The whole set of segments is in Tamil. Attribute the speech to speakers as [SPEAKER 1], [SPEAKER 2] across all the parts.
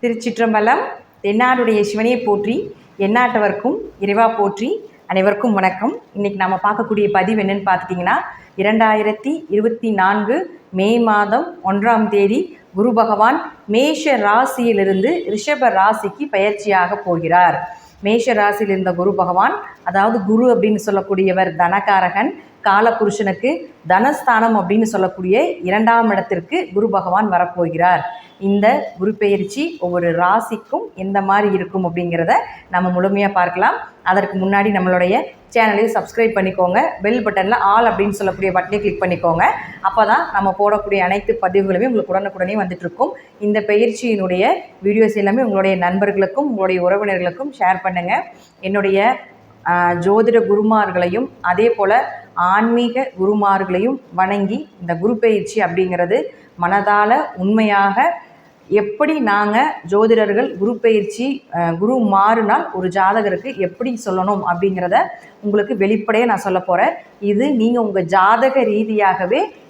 [SPEAKER 1] திருச்சிற்றம்பலம் தென்னாடுடைய சிவனையை போற்றி எந்நாட்டவர்க்கும் இறைவா போற்றி அனைவருக்கும் வணக்கம். இன்னைக்கு நம்ம பார்க்கக்கூடிய பதிவு என்னன்னு பார்த்துட்டிங்கன்னா இரண்டாயிரத்தி இருபத்தி நான்கு மே மாதம் ஒன்றாம் தேதி குரு பகவான் மேஷ ராசியிலிருந்து ரிஷப ராசிக்கு பயிற்சியாக போகிறார். மேஷ ராசியில் இருந்த குரு பகவான் அதாவது குரு அப்படின்னு சொல்லக்கூடியவர் தனகாரகன் காலபுருஷனுக்கு தனஸ்தானம் அப்படின்னு சொல்லக்கூடிய இரண்டாம் இடத்திற்கு குரு பகவான் வரப்போகிறார். இந்த குரு பெயர்ச்சி ஒவ்வொரு ராசிக்கும் எந்த மாதிரி இருக்கும் அப்படிங்கிறத நம்ம முழுமையாக பார்க்கலாம். அதற்கு முன்னாடி நம்மளுடைய சேனலையும் சப்ஸ்கிரைப் பண்ணிக்கோங்க. பெல் பட்டனில் ஆல் அப்படின்னு சொல்லக்கூடிய பட்டனை கிளிக் பண்ணிக்கோங்க. அப்போ தான் நம்ம போடக்கூடிய அனைத்து பதிவுகளுமே உங்களுக்கு உடனுக்குடனே வந்துட்டுருக்கும். இந்த பயிற்சியினுடைய வீடியோஸ் எல்லாமே உங்களுடைய நண்பர்களுக்கும் உங்களுடைய உறவினர்களுக்கும் ஷேர் பண்ணுங்கள் என்னுடைய ஜோதிட குருமார்களையும் அதே போல் ஆன்மீக குருமார்களையும் வணங்கி இந்த குரு பயிற்சி அப்படிங்கிறது மனதால் உண்மையாக எப்படி நாங்கள் ஜோதிடர்கள் குரு பயிற்சி குரு மாறுனால் ஒரு ஜாதகருக்கு எப்படி சொல்லணும் அப்படிங்கிறத உங்களுக்கு வெளிப்படையாக நான் சொல்ல போகிறேன் இது நீங்கள் உங்கள் ஜாதக ரீதியாகவே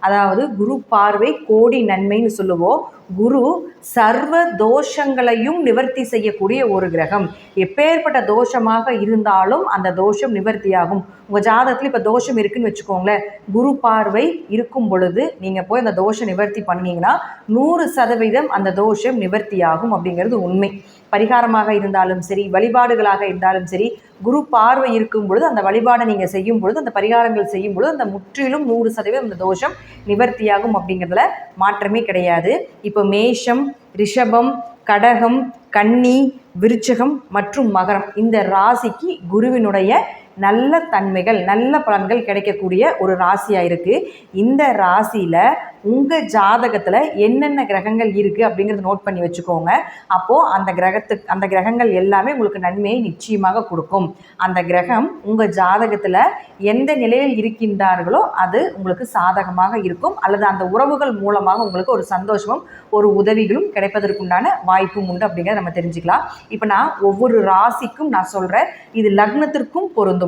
[SPEAKER 1] அதாவது குரு பார்வை கோடி நன்மைன்னு சொல்லுவோம். குரு சர்வ தோஷங்களையும் நிவர்த்தி செய்யக்கூடிய ஒரு கிரகம். எப்பேற்பட்ட தோஷமாக இருந்தாலும் அந்த தோஷம் நிவர்த்தியாகும். உங்கள் ஜாதகத்தில் இப்போ தோஷம் இருக்குன்னு வச்சுக்கோங்களேன். குரு பார்வை இருக்கும் பொழுது நீங்கள் போய் அந்த தோஷம் நிவர்த்தி பண்ணீங்கன்னா நூறு சதவீதம் அந்த தோஷம் நிவர்த்தியாகும் அப்படிங்கிறது உண்மை. பரிகாரமாக இருந்தாலும் சரி வழிபாடுகளாக இருந்தாலும் சரி குரு பார்வை இருக்கும் பொழுது அந்த வழிபாடை நீங்கள் செய்யும் பொழுது அந்த பரிகாரங்கள் செய்யும் பொழுது அந்த முற்றிலும் நூறு சதவீதம் அந்த தோஷம் நிவர்த்தியாகும் அப்படிங்கிறதுல மாற்றமே கிடையாது. இப்போ மேஷம் ரிஷபம் கடகம் கன்னி விருச்சகம் மற்றும் மகரம். இந்த ராசிக்கு குருவினுடைய நல்ல தன்மைகள் நல்ல பலன்கள் கிடைக்கக்கூடிய ஒரு ராசியாக இருக்குது இந்த ராசியில் உங்கள் ஜாதகத்தில் என்னென்ன கிரகங்கள் இருக்குது அப்படிங்கிறத நோட் பண்ணி வச்சுக்கோங்க. அப்போது அந்த கிரகத்துக்கு அந்த கிரகங்கள் எல்லாமே உங்களுக்கு நன்மையை நிச்சயமாக கொடுக்கும். அந்த கிரகம் உங்கள் ஜாதகத்தில் எந்த நிலையில் இருக்கின்றார்களோ அது உங்களுக்கு சாதகமாக இருக்கும். அல்லது அந்த உறவுகள் மூலமாக உங்களுக்கு ஒரு சந்தோஷமும் ஒரு உதவிகளும் கிடைப்பதற்குண்டான வாய்ப்பும் உண்டு அப்படிங்கிறத நம்ம தெரிஞ்சுக்கலாம். இப்போ நான் ஒவ்வொரு ராசிக்கும் நான் சொல்கிறேன் இது லக்னத்திற்கும் பொருந்தும்.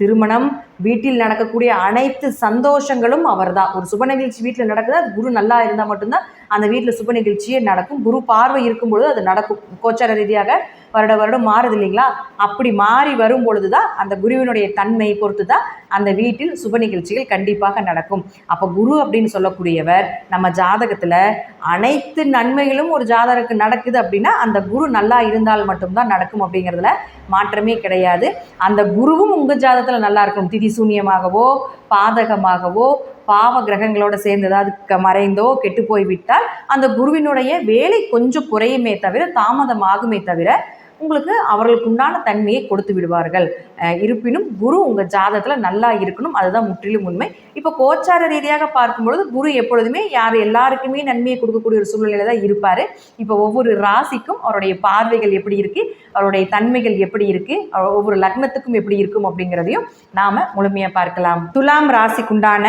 [SPEAKER 1] திருமணம் வீட்டில் நடக்கக்கூடிய அனைத்து சந்தோஷங்களும் அவர்தான். ஒரு சுப நிகழ்ச்சி வீட்டில் நடக்குது அது குரு நல்லா இருந்தால் மட்டும்தான் அந்த வீட்டில் சுப நிகழ்ச்சியே நடக்கும். குரு பார்வை இருக்கும் பொழுது அது நடக்கும். கோச்சார ரீதியாக வருட வருடம் மாறுது இல்லைங்களா? அப்படி மாறி வரும் பொழுது தான் அந்த குருவினுடைய தன்மையை பொறுத்து தான் அந்த வீட்டில் சுப நிகழ்ச்சிகள் கண்டிப்பாக நடக்கும். அப்போ குரு அப்படின்னு சொல்லக்கூடியவர் நம்ம ஜாதகத்தில் அனைத்து நன்மைகளும் ஒரு ஜாதகருக்கு நடக்குது அப்படின்னா அந்த குரு நல்லா இருந்தால் மட்டும்தான் நடக்கும் அப்படிங்கிறதுல மாற்றமே கிடையாது. அந்த குருவும் உங்கள் ஜாதகத்தில் நல்லா இருக்கும் திதி சூன்யமாகவோ பாதகமாகவோ பாவ கிரகங்களோட சேர்ந்து ஏதாவது க மறைந்தோ கெட்டு போய்விட்டால் அந்த குருவினுடைய வேலை கொஞ்சம் குறையுமே தவிர தாமதமாகுமே தவிர உங்களுக்கு அவர்களுக்கு உண்டான தன்மையை கொடுத்து விடுவார்கள். இருப்பினும் குரு உங்கள் ஜாதகத்தில் நல்லா இருக்கணும். அதுதான் முற்றிலும் உண்மை. இப்போ கோச்சார ரீதியாக பார்க்கும்பொழுது குரு எப்பொழுதுமே யார் எல்லாருக்குமே நன்மையை கொடுக்கக்கூடிய ஒரு சூழ்நிலையில தான் இருப்பார். இப்போ ஒவ்வொரு ராசிக்கும் அவருடைய பார்வைகள் எப்படி இருக்குது அவருடைய தன்மைகள் எப்படி இருக்குது அவர் ஒவ்வொரு லக்னத்துக்கும் எப்படி இருக்கும் அப்படிங்கிறதையும் நாம் முழுமையாக பார்க்கலாம். துலாம் ராசிக்குண்டான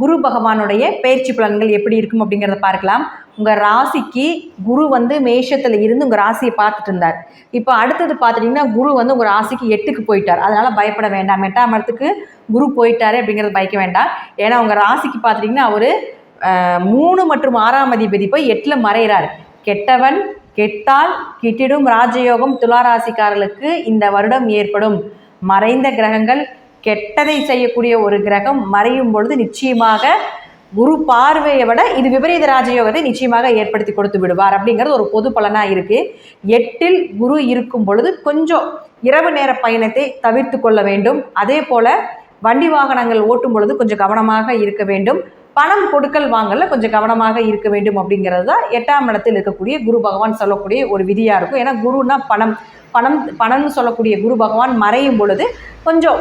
[SPEAKER 1] குரு பகவானுடைய பயிற்சி பலன்கள் எப்படி இருக்கும் அப்படிங்கிறத பார்க்கலாம். உங்கள் ராசிக்கு குரு வந்து மேஷத்தில் இருந்து உங்கள் ராசியை பார்த்துட்டு இருந்தார். இப்போ அடுத்தது பார்த்துட்டிங்கன்னா குரு வந்து உங்கள் ராசிக்கு எட்டுக்கு போயிட்டார். அதனால் பயப்பட வேண்டாம். எட்டாம் இடத்துக்கு குரு போயிட்டாரு அப்படிங்கிறது பயக்க வேண்டாம். ஏன்னா உங்கள் ராசிக்கு பார்த்துட்டிங்கன்னா அவர் மூணு மற்றும் ஆறாம் அதிபதி போய் எட்டில் மறைகிறார் கெட்டவன் கெட்டால் கிட்டிடும் ராஜயோகம் துளாராசிக்காரர்களுக்கு இந்த வருடம் ஏற்படும். மறைந்த கிரகங்கள் கெட்டதை செய்யக்கூடிய ஒரு கிரகம் மறையும் பொழுது நிச்சயமாக குரு பார்வையை விட இது விபரீத ராஜயோகத்தை நிச்சயமாக ஏற்படுத்தி கொடுத்து விடுவார் அப்படிங்கிறது ஒரு பொது பலனாக இருக்கு. எட்டில் குரு இருக்கும் பொழுது கொஞ்சம் இரவு நேர பயணத்தை தவிர்த்து கொள்ள வேண்டும். அதே போல வண்டி வாகனங்கள் ஓட்டும் பொழுது கொஞ்சம் கவனமாக இருக்க வேண்டும். பணம் கொடுக்கல் வாங்கல கொஞ்சம் கவனமாக இருக்க வேண்டும் அப்படிங்கிறது தான் எட்டாம் இடத்தில் இருக்கக்கூடிய குரு பகவான் சொல்லக்கூடிய ஒரு விதியாக இருக்கும். ஏன்னா குருன்னா பணம். பணம் பணம்னு சொல்லக்கூடிய குரு பகவான் மறையும் பொழுது கொஞ்சம்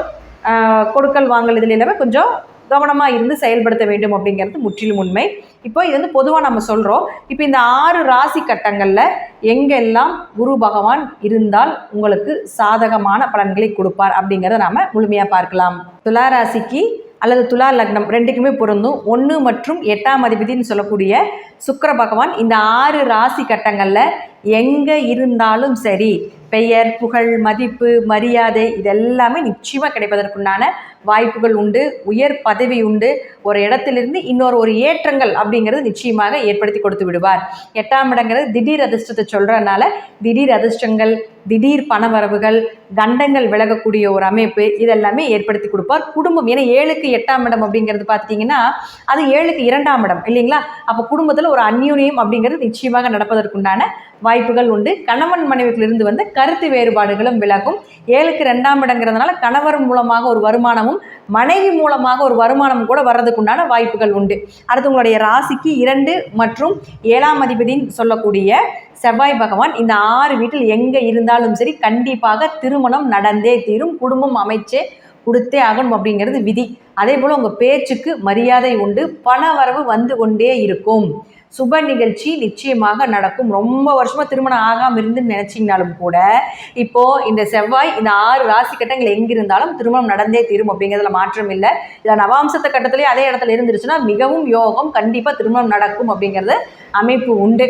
[SPEAKER 1] கொடுக்கல் வாங்கல் இதில் எல்லாமே கொஞ்சம் கவனமாக இருந்து செயல்படுத்த வேண்டும் அப்படிங்கிறது முற்றிலும் உண்மை. இப்போ இது வந்து பொதுவாக நம்ம சொல்கிறோம் இப்போ இந்த ஆறு ராசி கட்டங்களில் எங்கெல்லாம் குரு பகவான் இருந்தால் உங்களுக்கு சாதகமான பலன்களை கொடுப்பார் அப்படிங்கிறத நாம் முழுமையாக பார்க்கலாம். துலா ராசிக்கு அல்லது துலா லக்னம் ரெண்டுக்குமே பொருந்தும். ஒன்று மற்றும் எட்டாம் அதிபதினு சொல்லக்கூடிய சுக்கர பகவான் இந்த ஆறு ராசி கட்டங்களில் எங்கே இருந்தாலும் சரி பெயர் புகழ் மதிப்பு மரியாதை இதெல்லாமே நிச்சயமாக கிடைப்பதற்குண்டான வாய்ப்புகள் உண்டு உயர் பதவி உண்டு. ஒரு இடத்திலிருந்து இன்னொரு ஒரு ஏற்றங்கள் அப்படிங்கிறது நிச்சயமாக ஏற்படுத்தி கொடுத்து விடுவார். எட்டாம் இடங்கிறது திடீர் அதிர்ஷ்டத்தை சொல்கிறனால திடீர் அதிர்ஷ்டங்கள் திடீர் பணவரவுகள் கண்டங்கள் விலகக்கூடிய ஒரு அமைப்பு இதெல்லாமே ஏற்படுத்தி கொடுப்பார். குடும்பம் ஏன்னா ஏழுக்கு எட்டாம் இடம் அப்படிங்கிறது பார்த்தீங்கன்னா அது ஏழுக்கு இரண்டாம் இடம் இல்லைங்களா? அப்போ குடும்பத்தில் ஒரு அந்யூன்யம் அப்படிங்கிறது நிச்சயமாக நடப்பதற்குண்டான வாய்ப்புகள் உண்டு. கணவன் மனைவிகளிருந்து க கருத்து வேறுபாடுகளும் விலகும். ஏழுக்கு ரெண்டாம் இடங்கிறதுனால கணவர் மூலமாக ஒரு வருமானமும் மனைவி மூலமாக ஒரு வருமானம் கூட வர்றதுக்குண்டான வாய்ப்புகள் உண்டு. அடுத்து உங்களுடைய ராசிக்கு இரண்டு மற்றும் ஏழாம் அதிபதின்னு சொல்லக்கூடிய செவ்வாய் பகவான் இந்த ஆறு வீட்டில் எங்கே இருந்தாலும் சரி கண்டிப்பாக திருமணம் நடந்தே தீரும். குடும்பம் அமைச்சே கொடுத்தே ஆகணும் அப்படிங்கிறது விதி. அதே போல் உங்கள் பேச்சுக்கு மரியாதை உண்டு. பண வரவு வந்து கொண்டே இருக்கும். சுப நிகழ்ச்சி நிச்சயமாக நடக்கும். ரொம்ப வருஷமாக திருமணம் ஆகாமல் இருந்து நினச்சிங்கனாலும் கூட இப்போது இந்த செவ்வாய் இந்த ஆறு ராசி கட்டங்கள் எங்கே இருந்தாலும் திருமணம் நடந்தே தீரும் அப்படிங்கிறதுல மாற்றம் இல்லை. இதில் நவாம்சத்த கட்டத்துலேயே அதே இடத்துல இருந்துருச்சுன்னா மிகவும் யோகம் கண்டிப்பாக திருமணம் நடக்கும் அப்படிங்கிறது அமைப்பு உண்டு.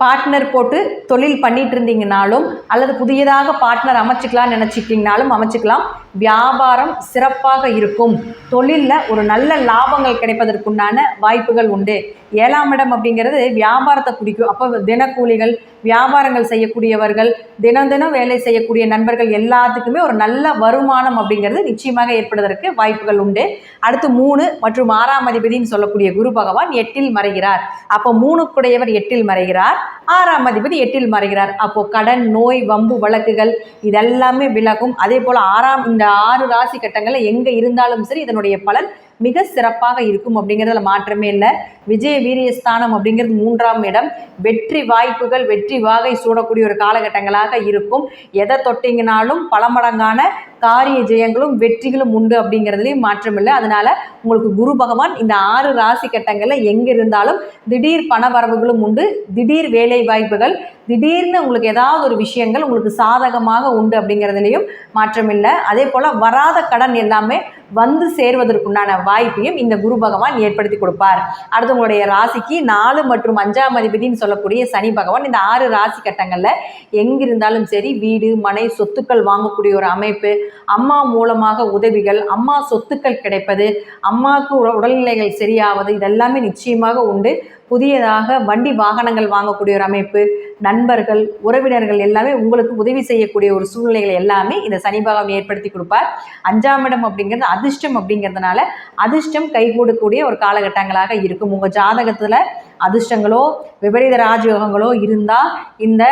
[SPEAKER 1] பார்ட்னர் போட்டு தொழில் பண்ணிட்டு இருந்தீங்கனாலும் அல்லது புதியதாக பார்ட்னர் அமைச்சிக்கலாம்னு நினச்சிக்கிங்கனாலும் அமைச்சிக்கலாம். வியாபாரம் சிறப்பாக இருக்கும். தொழிலில் ஒரு நல்ல லாபங்கள் கிடைப்பதற்குண்டான வாய்ப்புகள் உண்டு. ஏழாம் இடம் அப்படிங்கிறது வியாபாரத்தை குறிக்கும். அப்போ தினக்கூலிகள் வியாபாரங்கள் செய்யக்கூடியவர்கள் தினம் தினம் வேலை செய்யக்கூடிய நண்பர்கள் எல்லாத்துக்குமே ஒரு நல்ல வருமானம் அப்படிங்கிறது நிச்சயமாக ஏற்படுவதற்கு வாய்ப்புகள் உண்டு. அடுத்து மூணு மற்றும் ஆறாம் அதிபதினு சொல்லக்கூடிய குரு பகவான் எட்டில் மறைகிறார். அப்போ மூணுக்குடையவர் எட்டில் மறைகிறார். ஆறாம் அதிபதி எட்டில் மறைகிறார். அப்போ கடன் நோய் வம்பு வழக்குகள் இதெல்லாமே விலகும். அதே போல் ஆறாம் இந்த ஆறு ராசி கட்டங்களில் எங்கே இருந்தாலும் சரி இதனுடைய பலன் மிக சிறப்பாக இருக்கும் அப்படிங்கிறதுல மாற்றமே இல்லை. விஜய வீரியஸ்தானம் அப்படிங்கிறது மூன்றாம் இடம். வெற்றி வாய்ப்புகள் வெற்றி வாகை சூடக்கூடிய ஒரு காலகட்டங்களாக இருக்கும். எதை தொட்டிங்கனாலும் பல மடங்கான காரிய ஜெயங்களும் வெற்றிகளும் உண்டு அப்படிங்கிறதுலையும் மாற்றம் இல்லை. அதனால உங்களுக்கு குரு பகவான் இந்த ஆறு ராசி கட்டங்களில் எங்கே இருந்தாலும் திடீர் பண வரவுகளும் உண்டு. திடீர் வேலை வாய்ப்புகள் திடீர்னு உங்களுக்கு ஏதாவது ஒரு விஷயங்கள் உங்களுக்கு சாதகமாக உண்டு அப்படிங்கிறதுலையும் மாற்றம் இல்லை. அதே போல் வராத கடன் எல்லாமே வந்து சேர்வதற்குண்டான வாய்ப்பையும் இந்த குரு பகவான் ஏற்படுத்தி கொடுப்பார். அடுத்து உங்களுடைய ராசிக்கு நாலு மற்றும் அஞ்சாம் அதிபதினு சொல்லக்கூடிய சனி பகவான் இந்த ஆறு ராசி கட்டங்களில் எங்கிருந்தாலும் சரி வீடு மனை சொத்துக்கள் வாங்கக்கூடிய ஒரு அமைப்பு அம்மா மூலமாக உதவிகள் அம்மா சொத்துக்கள் கிடைப்பது அம்மாவுக்கு உட- உடல்நிலைகள் சரியாவது இதெல்லாமே நிச்சயமாக உண்டு. புதியதாக வண்டி வாகனங்கள் வாங்கக்கூடிய ஒரு அமைப்பு நண்பர்கள் உறவினர்கள் எல்லாமே உங்களுக்கு உதவி செய்யக்கூடிய ஒரு சூழ்நிலைகள் எல்லாமே இந்த சனி பகவான் ஏற்படுத்தி கொடுப்பார். அஞ்சாம் இடம் அப்படிங்கிறது அதிர்ஷ்டம் அப்படிங்கிறதுனால அதிர்ஷ்டம் கைகூடக்கூடிய ஒரு காலகட்டங்களாக இருக்கும். உங்கள் ஜாதகத்தில் அதிர்ஷ்டங்களோ விபரீத ராஜயோகங்களோ இருந்தால் இந்த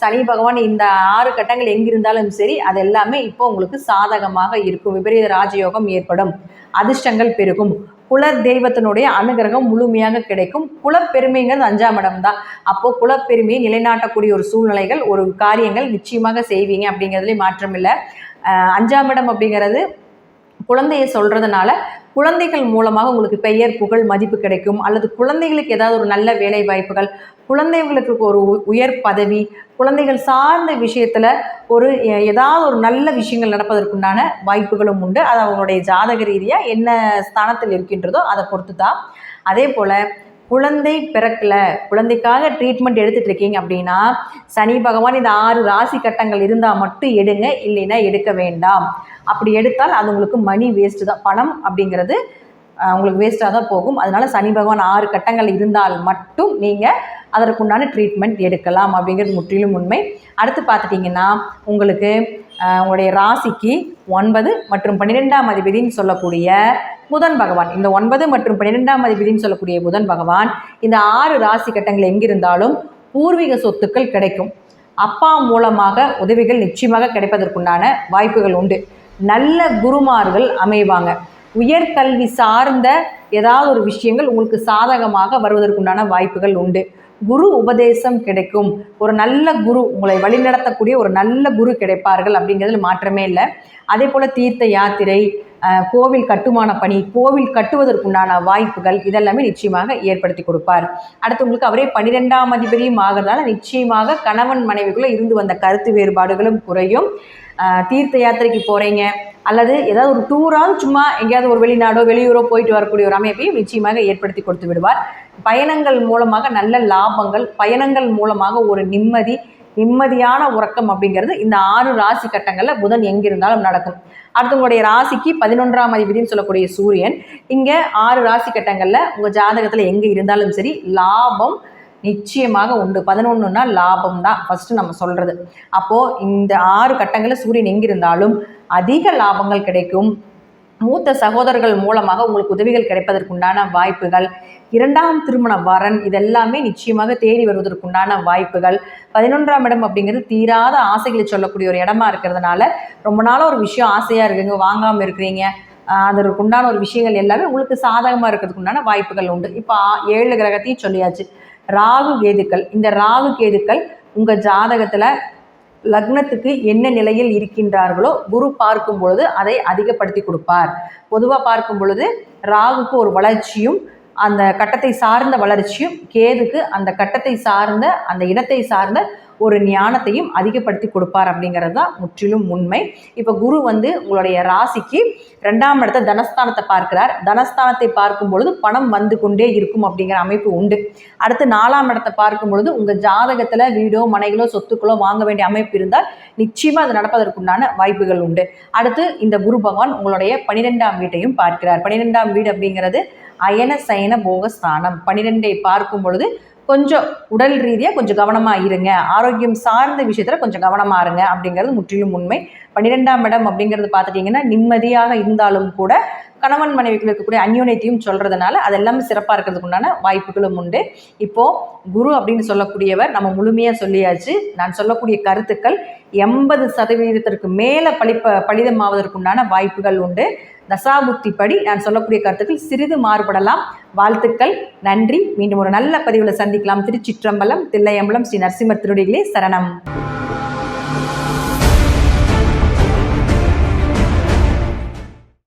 [SPEAKER 1] சனி பகவான் இந்த ஆறு கட்டங்கள் எங்கிருந்தாலும் சரி அது எல்லாமே இப்போ உங்களுக்கு சாதகமாக இருக்கும். விபரீத ராஜயோகம் ஏற்படும். அதிர்ஷ்டங்கள் பெருகும். குல தெய்வத்தினுடைய அனுகிரகம் முழுமையாக கிடைக்கும். குலப்பெருமைங்கிறது அஞ்சாம் இடம் தான் அப்போது குலப்பெருமையை நிலைநாட்டக்கூடிய ஒரு சூழ்நிலைகள் ஒரு காரியங்கள் நிச்சயமாக செய்வீங்க அப்படிங்கிறதுலேயும் மாற்றம் இல்லை அஞ்சாம் இடம் அப்படிங்கிறது குழந்தைய சொல்கிறதுனால குழந்தைகள் மூலமாக உங்களுக்கு பெயர் புகழ் மதிப்பு கிடைக்கும். அல்லது குழந்தைகளுக்கு ஏதாவது ஒரு நல்ல வேலை வாய்ப்புகள் குழந்தைகளுக்கு ஒரு உ- உயர் பதவி குழந்தைகள் சார்ந்த விஷயத்தில் ஒரு ஏதாவது ஒரு நல்ல விஷயங்கள் நடப்பதற்குண்டான வாய்ப்புகளும் உண்டு. அது அவங்களுடைய ஜாதக ரீதியாக என்ன ஸ்தானத்தில் இருக்கின்றதோ அதை பொறுத்து தான் அதே போல் குழந்தை பிறக்கல. குழந்தைக்காக ட்ரீட்மெண்ட் எடுத்துட்டு இருக்கீங்க அப்படின்னா சனி பகவான் இந்த ஆறு ராசி கட்டங்கள் இருந்தால் மட்டும் எடுங்க இல்லைன்னா எடுக்க வேண்டாம். அப்படி எடுத்தால் அது உங்களுக்கு மணி வேஸ்ட்டு தான். பணம் அப்படிங்கிறது உங்களுக்கு வேஸ்ட்டாக தான் போகும். அதனால சனி பகவான் ஆறு கட்டங்கள் இருந்தால் மட்டும் நீங்கள் அதற்குண்டான ட்ரீட்மெண்ட் எடுக்கலாம் அப்படிங்கிறது முற்றிலும் உண்மை. அடுத்து பார்த்துட்டிங்கன்னா உங்களுக்கு உங்களுடைய ராசிக்கு ஒன்பது மற்றும் பன்னிரெண்டாம் அதிபதினு சொல்லக்கூடிய புதன் பகவான். இந்த ஒன்பது மற்றும் பன்னிரெண்டாம் அதிபதினு சொல்லக்கூடிய புதன் பகவான் இந்த ஆறு ராசி கட்டங்கள் எங்கிருந்தாலும் பூர்வீக சொத்துக்கள் கிடைக்கும். அப்பா மூலமாக உதவிகள் நிச்சயமாக கிடைப்பதற்குண்டான வாய்ப்புகள் உண்டு. நல்ல குருமார்கள் அமைவாங்க. உயர்கல்வி சார்ந்த ஏதாவது ஒரு விஷயங்கள் உங்களுக்கு சாதகமாக வருவதற்குண்டான வாய்ப்புகள் உண்டு. குரு உபதேசம் கிடைக்கும். ஒரு நல்ல குரு உங்களை வழிநடத்தக்கூடிய ஒரு நல்ல குரு கிடைப்பார்கள் அப்படிங்கிறதுல மாற்றமே இல்லை. அதே போல் தீர்த்த யாத்திரை கோவில் கட்டுமான பணி கோவில் கட்டுவதற்குண்டான வாய்ப்புகள் இதெல்லாமே நிச்சயமாக ஏற்படுத்தி கொடுப்பார். அடுத்து உங்களுக்கு அவரே பன்னிரெண்டாம் அதிபதியும் ஆகிறதால நிச்சயமாக கணவன் மனைவிக்குள்ளே இருந்து வந்த கருத்து வேறுபாடுகளும் குறையும். தீர்த்த யாத்திரைக்கு போகிறீங்க அல்லது ஏதாவது ஒரு டூராக சும்மா எங்கேயாவது ஒரு வெளிநாடோ வெளியூரோ போயிட்டு வரக்கூடிய ஒரு அமைப்பையும் நிச்சயமாக ஏற்படுத்தி கொடுத்து விடுவார். பயணங்கள் மூலமாக நல்ல லாபங்கள் பயணங்கள் மூலமாக ஒரு நிம்மதி நிம்மதியான உறக்கம் அப்படிங்கிறது இந்த ஆறு ராசி கட்டங்களில் புதன் எங்கிருந்தாலும் நடக்கும். அடுத்தவங்களுடைய ராசிக்கு பதினொன்றாம் அதிபதினு சொல்லக்கூடிய சூரியன். இங்கே ஆறு ராசி கட்டங்களில் உங்கள் ஜாதகத்தில் எங்கே இருந்தாலும் சரி லாபம் நிச்சயமாக உண்டு. பதினொன்றுனா லாபம் தான் ஃபஸ்ட்டு நம்ம சொல்கிறது அப்போது இந்த ஆறு கட்டங்களில் சூரியன் எங்கிருந்தாலும் அதிக லாபங்கள் கிடைக்கும். மூத்த சகோதரர்கள் மூலமாக உங்களுக்கு உதவிகள் கிடைப்பதற்குண்டான வாய்ப்புகள் இரண்டாம் திருமண வரன். இதெல்லாமே நிச்சயமாக தேடி வருவதற்குண்டான வாய்ப்புகள். பதினொன்றாம் இடம் அப்படிங்கிறது தீராத ஆசைகளை சொல்லக்கூடிய ஒரு இடமா இருக்கிறதுனால ரொம்ப நாளாக ஒரு விஷயம் ஆசையாக இருக்குங்க. வாங்காமல் இருக்கிறீங்க. அதற்கு உண்டான ஒரு விஷயங்கள் எல்லாமே உங்களுக்கு சாதகமாக இருக்கிறதுக்கு உண்டான வாய்ப்புகள் உண்டு. இப்போ ஏழு கிரகத்தையும் சொல்லியாச்சு. ராகு கேதுக்கள். இந்த ராகு கேதுக்கள் உங்கள் ஜாதகத்தில் லக்னத்துக்கு என்ன நிலையில் இருக்கின்றார்களோ குரு பார்க்கும் பொழுது அதை அதிகப்படுத்தி கொடுப்பார். பொதுவாக பார்க்கும் பொழுது ராகுக்கு ஒரு வளர்ச்சியும் அந்த கட்டத்தை சார்ந்த வளர்ச்சியும் கேதுக்கு அந்த கட்டத்தை சார்ந்த அந்த இடத்தை சார்ந்த ஒரு ஞானத்தையும் அதிகப்படுத்தி கொடுப்பார் அப்படிங்கிறது தான் முற்றிலும் உண்மை. இப்போ குரு வந்து உங்களுடைய ராசிக்கு ரெண்டாம் இடத்த தனஸ்தானத்தை பார்க்கிறார். தனஸ்தானத்தை பார்க்கும் பொழுது பணம் வந்து கொண்டே இருக்கும் அப்படிங்கிற அமைப்பு உண்டு. அடுத்து நாலாம் இடத்தை பார்க்கும் பொழுது உங்கள் ஜாதகத்தில் வீடோ மனைகளோ சொத்துக்களோ வாங்க வேண்டிய அமைப்பு இருந்தால் நிச்சயமாக அது நடப்பதற்குண்டான வாய்ப்புகள் உண்டு. அடுத்து இந்த குரு பகவான் உங்களுடைய பனிரெண்டாம் வீட்டையும் பார்க்கிறார். பனிரெண்டாம் வீடு அப்படிங்கிறது அயன சயன போகஸ்தானம். பன்னிரெண்டை பார்க்கும் பொழுது கொஞ்சம் உடல் ரீதியாக கொஞ்சம் கவனமாக இருங்க. ஆரோக்கியம் சார்ந்த விஷயத்தில் கொஞ்சம் கவனமாக இருங்க அப்படிங்கிறது முற்றிலும் உண்மை. பன்னிரெண்டாம் இடம் அப்படிங்கிறது பார்த்துட்டிங்கன்னா நிம்மதியாக இருந்தாலும் கூட கணவன் மனைவிக்கு இருக்கக்கூடிய அந்யோன்யத்தையும் சொல்கிறதுனால அதெல்லாம் சிறப்பாக இருக்கிறதுக்கு உண்டான வாய்ப்புகளும் உண்டு. இப்போது குரு அப்படின்னு சொல்லக்கூடியவர் நம்ம முழுமையாக சொல்லியாச்சு. நான் சொல்லக்கூடிய கருத்துக்கள் எண்பது சதவீதத்திற்கு மேலே பழிப்ப பலிதமாவதற்குண்டான வாய்ப்புகள் உண்டு. தசாபுத்திப்படி நான் சொல்லக்கூடிய கருத்துக்கள் சிறிது மாறுபடலாம். வாழ்த்துக்கள் நன்றி. மீண்டும் ஒரு நல்ல பதிவில் சந்திக்கலாம். திருச்சிற்றம்பலம் தில்லையம்பலம் ஸ்ரீ நரசிம்மர் திருடிகளே சரணம்.